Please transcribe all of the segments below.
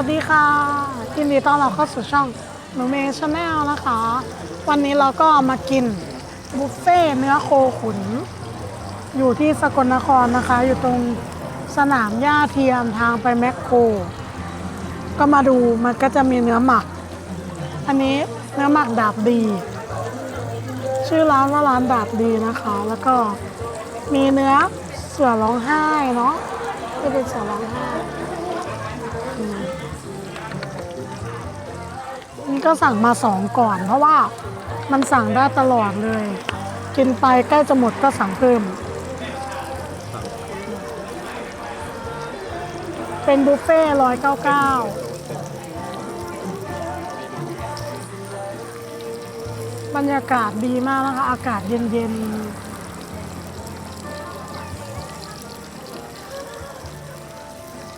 วัสดีค่ะยินดีต้อนรับเข้าสู่ช่องหนูเมย์ชาแนลนะคะ วันนี้เราก็มากินบุฟเฟ่เนื้อโคขุน อยู่ที่สกลนครนะคะ อยู่ตรงสนามหญ้าเทียมทางไปแมคโคร ก็มาดูมันก็จะมีเนื้อหมัก อันนี้เนื้อหมักดาบดี ชื่อร้านว่าร้านดาบดีนะคะ แล้วก็มีเนื้อเสือร้องไห้เนาะที่เป็นเสือร้องไห้ ก็สั่งมาสองก่อน เพราะว่ามันสั่งได้ตลอดเลย กินไปใกล้จะหมดก็สั่งเพิ่ม เป็นบุฟเฟ่ร้อยเก้าเก้าบรรยากาศดีมากนะคะ อากาศเย็นๆ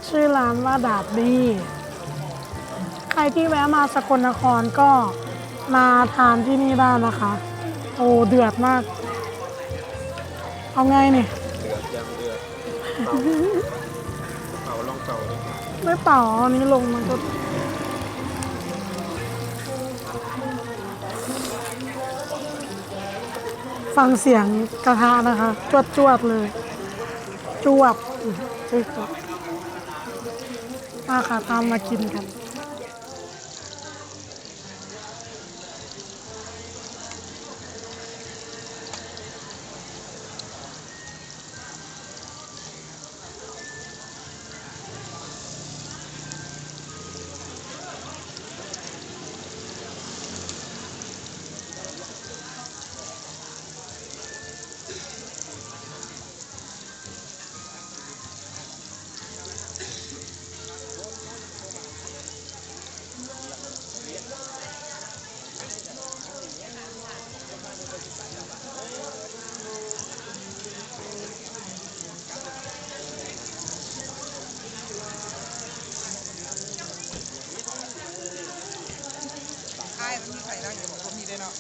ชื่อร้านว่าดาบดี ครที่แวะมาสกลนครก็มาทานที่นี่ได้นะคะ โอ้เดือดมาก เอาไงนี่เดือดยังเดือดเป่าลองเป่าดิไม่เป่าอันนี้ลงมันก็ฟังเสียงกระทะนะคะ จวดจวดๆเลย จวบอื้อจวบมาค่ะตามมากินกัน มีใครนั่งอยู่บอกว่ามีได้เนาะ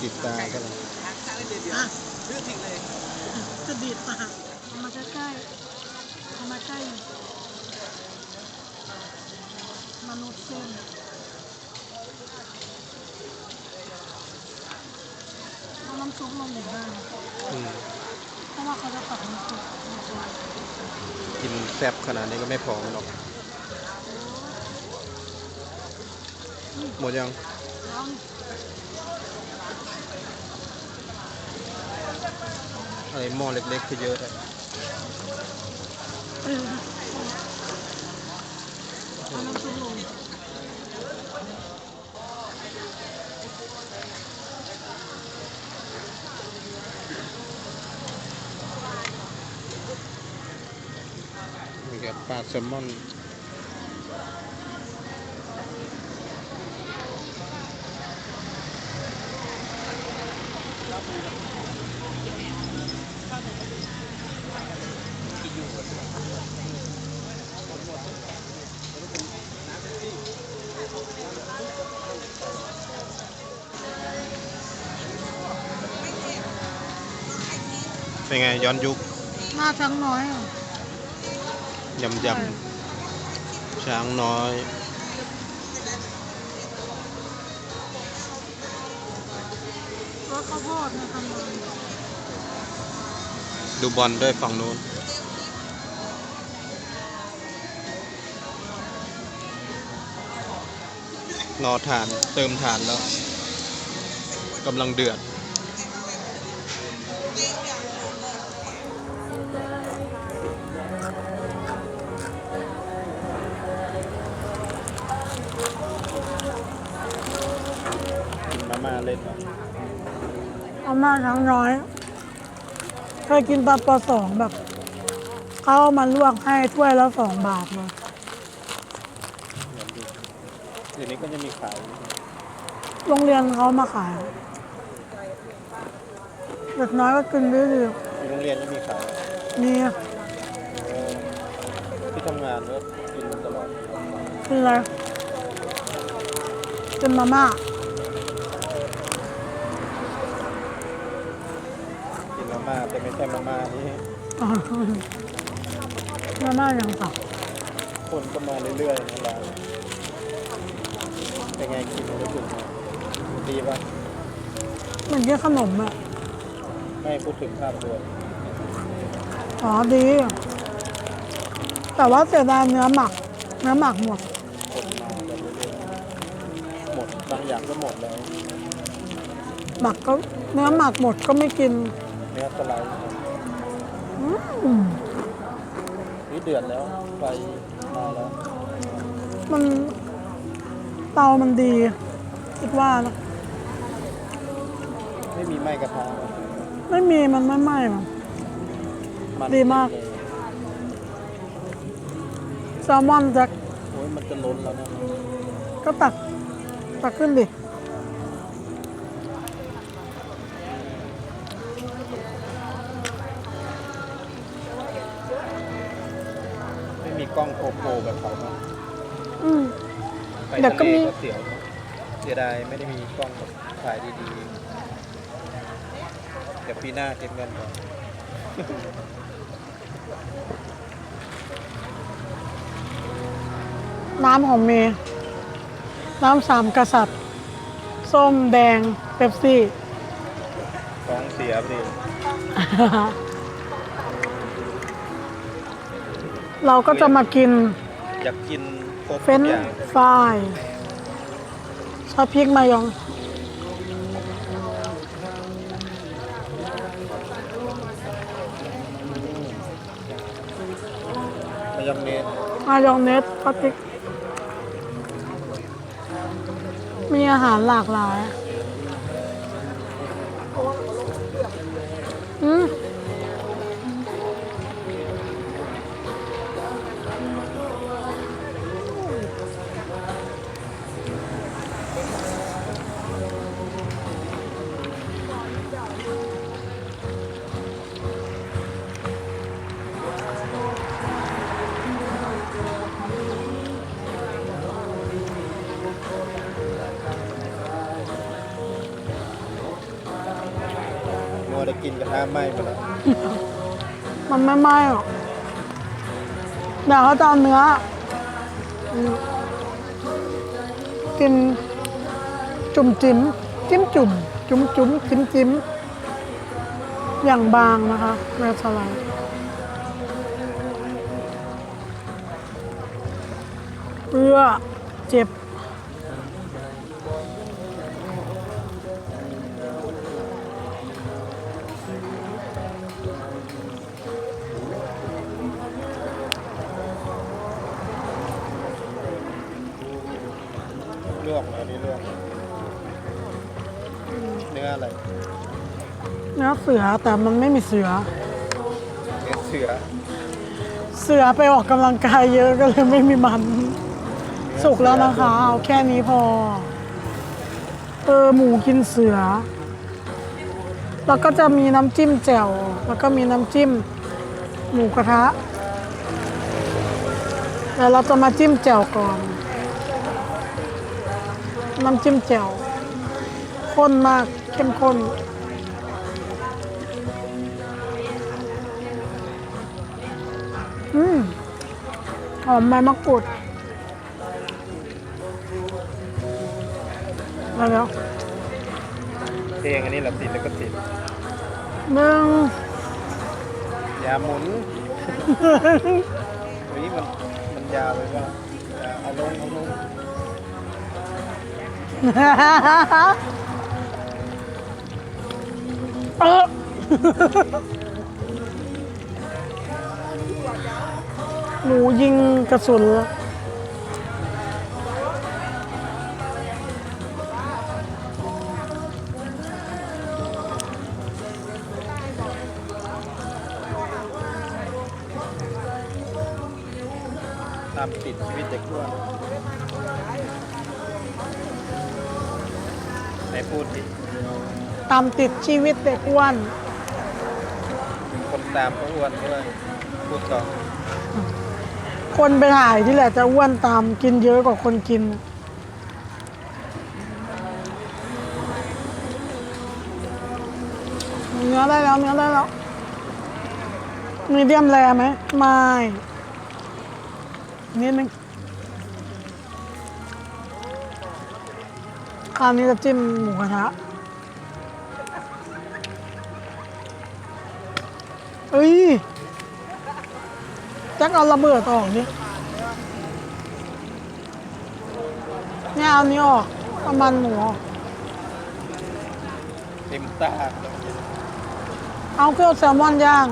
จิตตาก็เลยอะเลือกทิ้งเลยจะดีดปากเอามาใกล้ๆเอามาใกล้มนุษย์เส้นเอาซุปลงอีกได้อืมเพราะว่าเขาจะตักน้ำซุปกินแซ่บขนาดนี้ก็ไม่พอหรอก หมดยังแล้ว อะ ไรหม้อเล็กๆคือเยอะเลยเออเอาน้ำซุปลงมีกับปลาแซลมอน เป็นไงย้อนยุคหน้าช้างน้อยอะยำยำช้างน้อยรสข้าวโพดนะทำเลยดูบอลด้วยฝั่งนู้น รอฐานเติมฐานแล้วกำลังเดือด เอาหน้าช้างน้อยเคยกินตอนปสองแบบเขาเอามาลวกให้ถ้วยละสองบาทเลยเดี๋ยวนี้ก็จะมีขายโรงเรียนเขามาขายเด็กน้อยก็กินดื้อในโรงเรียนก็มีขายๆนี่ที่ทำงานก็กินตลอดกินอะไรกินมาม่า กินมาม่า แต่ไม่ใช่มาม่านี่อ๋อมาม่าอย่างต่คนก็มาเรื่อยๆในร้านเป็นไงกินรู้สึกไงดีป่ะำเหมือนกินขนมอะไม่พูดถึงภาพรวมอ๋อดี แต่ว่าเสียดายเนื้อหมัก เนื้อหมักหมดคนมาแบบเรื่อยๆหมดบางอย่างก็หมดแล้ว หมักก็เนื้อหมักหมดก็ไม่กิน เนื้อสไลด์อืมนี่เดือดแล้วไฟมาแล้ว มันเตามันดี คิดว่านะไม่มีไหม้กระทะเลยไม่มีมันไม่ไหม้หรอกมันดีมากเลยแซลมอนแจ็คโอ้ยมันจะล้นแล้วนะ ก็ตัก ตักขึ้นดิ เดี๋ยวก็ทะเลมีก็เสียวเนอะเสียดายไม่ได้มีกล้องแบบถ่ายดีๆ เดี๋ยวปีหน้าเก็บเงินก่อนน้ำของเมย์น้ำสามกษัตริย์ ส้มแดงเป๊ปซี่ ท้องเสียพอดีเราก็จะมากินอยากกิน ครบเฟรทุนกช์อย่างฟรายซอสพริกมายอง มายองเนสมายองเนสซอสพริก มีอาหารหลากหลาย กินกระทะไหม้ไปแล้วมันไม่ไหม้หรอกเดี๋ยวเขาจะเอาเนื้ออืมกินจุ่มจิ้มจิ้มจุ่ม จุ่มจุ่มจิ้มจิ้มอย่างบางนะคะเวลสไลด์เพื่อเจ็บ สือแต่มันไม่มีเสือเนื้อเสือเสือไปออกกำลังกายเยอะก็เลยไม่มีมัน สุกแล้วนะคะ เอาแค่นี้พอ เออหมูกินเสือ แล้วก็จะมีน้ำจิ้มแจ่ว แล้วก็มีน้ำจิ้ม หมูกระทะ แล้วเราจะมาจิ้มแจ่วก่อน น้ำจิ้มแจ่วข้นมากเข้มข้น อมใบมะกรูดมาแล้วเพลงอันนี้แหละติดแล้วก็ติดหนึ่งอย่าหมุนเฮ้ยมันมันยาวไปว่าเอาลงเอาลงเออ หนูยิงกระสุนแล้วตามติดชีวิตเด็กอ้วนไหนพูดดิตามติดชีวิตเด็กอ้วนคนตามก็อ้วนด้วยพูดก่อน คนไปถ่ายที่แหละจะอ้วนตามกินเยอะกว่าคนกิน เนื้อได้แล้วเนื้อได้แล้ว มีเดียมแรไหมไม่นิดนึงคราวนี้จะจิ้มหมูกระทะเอ้ย จ็คเอาระเบิดออกดิเนี่ยเอานี้ออกเอามันหมูออกเต็มตาเอาเครื่องแซลมอนย่าง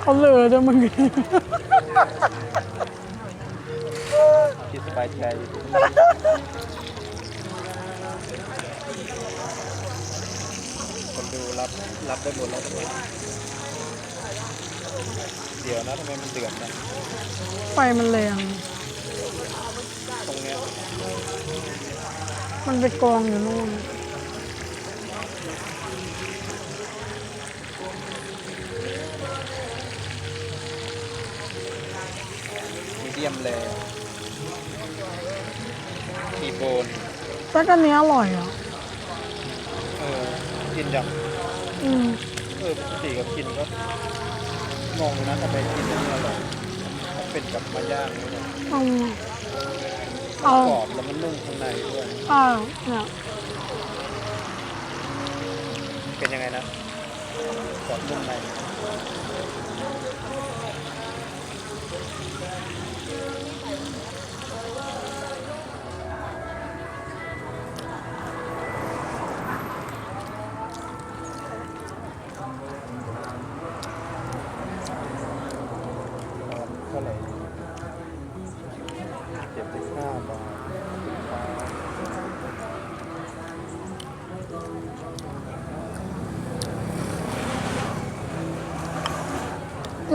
เขาเหลือด้วยมึงคิดสบายใจคน ดูรับรับได้หมดแล้วเดี๋ยวนะทำไมมันเดือดนะไฟมันแรง ตรงเนี้ยมันไปกองอยู่นู่น มีเดียมแลทีโบน แต่ก็เนี้ยอร่อยอะเออ กินอย่างอืมเออปกติก็กินก็งงนะทำไมกินอันนี้อร่อยถ้าเป็นกับมาย่างนี่นะเอาเอากรอบแล้วมันนุ่มข้างในด้วยเอาเนี่ยเป็นยังไงนะกรอบนุ่มใน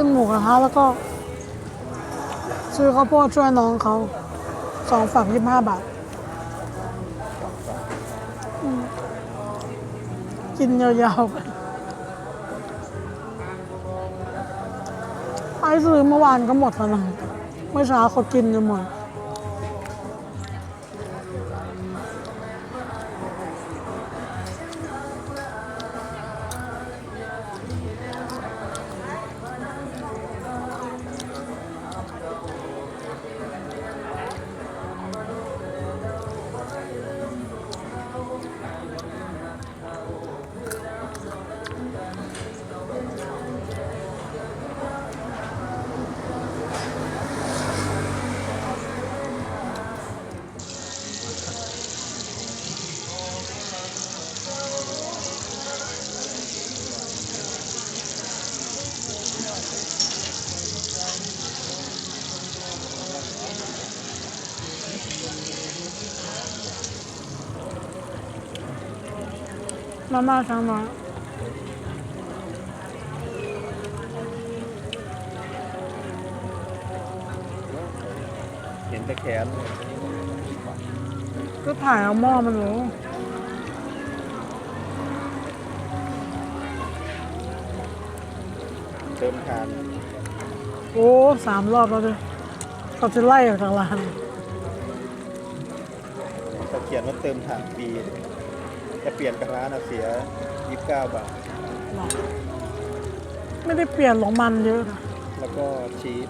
จิ้นหมูกระทะแล้วก็ ซื้อข้าวโพดช่วยน้องเขาสองฝักยี่สิบห้าบาท กินยาวๆไปไอซื้อเมื่อวานก็หมดแล้วนะเมื่อเช้าเขากินจนหมด มาม่าช้างน้อยเห็นแต่แขนก็ถ่ายเอาหม้อมันรู้เติมทานโอ้สามรอบแล้วดิเขาจะไล่ออกจากร้านเขาเขียนว่าเติมทานฟรี จะเปลี่ยนกับร้านอะเสีย 29 บาท หรอไม่ได้เปลี่ยนหรอกมันเยอะนะแล้วก็ชีส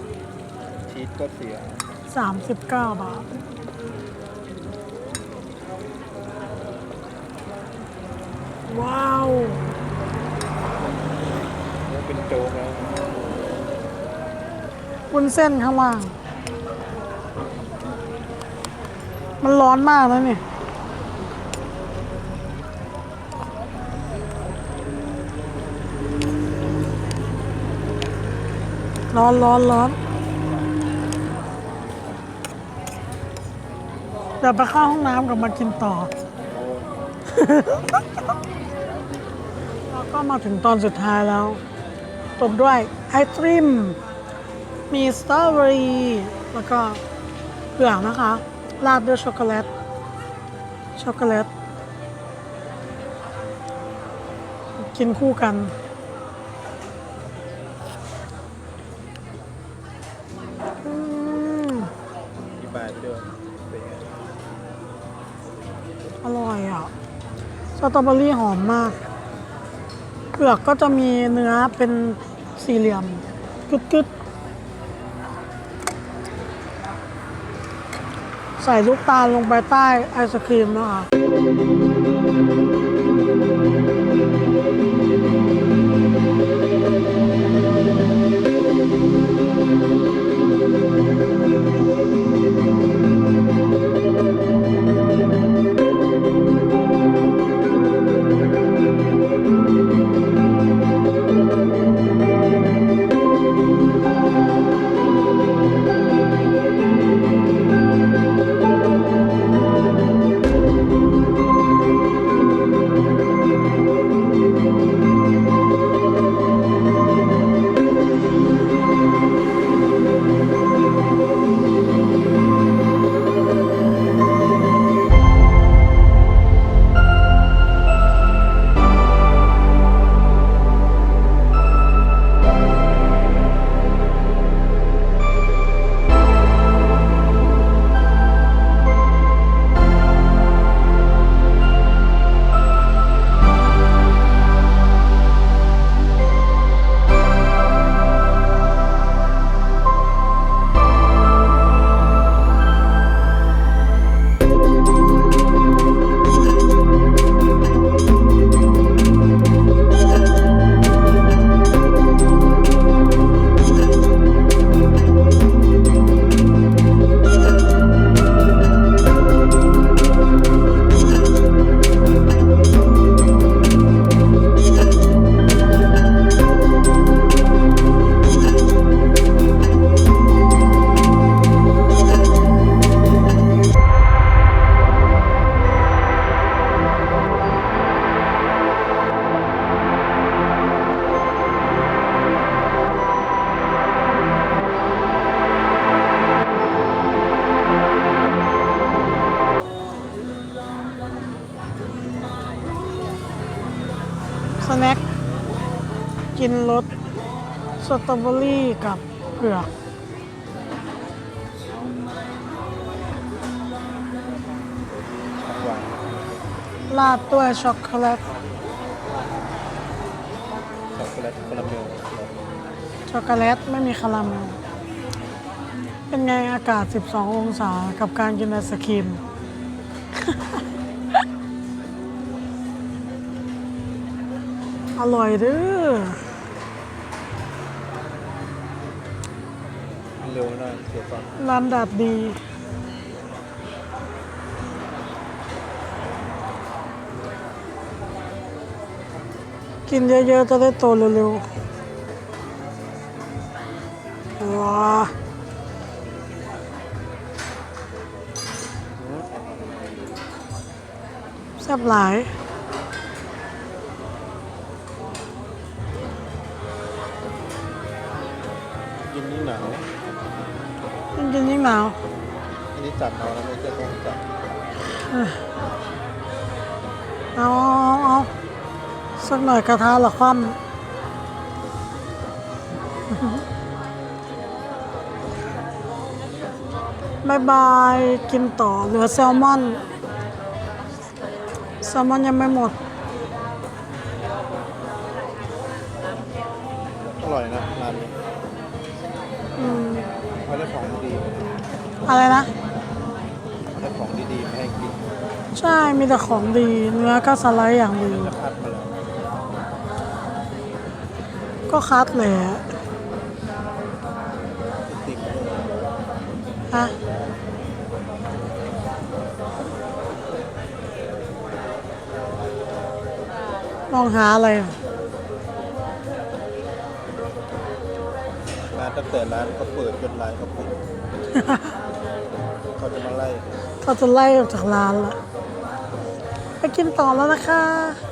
ชีสก็เสีย สามสิบเก้าบาท ว้าว แล้วเป็นโจ๊กแล้ววุ้นเส้นข้างล่าง มันร้อนมากนะนี่ ร้อนร้อนร้อนเดี๋ยวไปเข้าห้องน้ำกับมากินต่อ แล้วก็มาถึงตอนสุดท้ายแล้วตบด้วยไอศครีมมีสตรอเบอรี่แล้วก็เผือกนะคะ ราดด้วยช็อกโกแลต ช็อกโกแลต กินคู่กัน อืม อธิบายไปด้วยเป็นไง อร่อยอะ สตรอเบอรี่หอมมากเผือกก็จะมีเนื้อเป็นสี่เหลี่ยมกึดกึดใส่ลูกตาลลงไปใต้ไอศครีมนะคะ ตรอเบอรี่กับเผือกของหวานราดด้วยช็อกโกแลต ช็อกโกแลตคาราเมลช็อกโกแลตไม่มีคาราเมล เป็นไงอากาศ 12 องศากับการกินไอศครีม อร่อยเด้อ เร็วนะเกี่ยวกับลำดับดี กินเยอะๆจะได้โตเร็วๆว้าแซ่บหลายกินนี่หนาว อันนี้จัดเอาแล้วไม่ใช่ต้องจัดเอาเอาเอาสักหน่อยกระทะละคว่ำบายบายกินต่อเหลือแซลมอนแซลมอนยังไม่หมด แต่ของดี เนื้อก็สไลด์อย่างดีจะคัดมาแล้วก็คัดเลยอะติ๊กฮะมองหาอะไรอะร้านตั้งแต่ร้านเขาเปิดจนร้านเขาปิดเขาจะมาไล่ เขาจะไล่ออกจากร้านละ ไปกินต่อแล้วนะคะ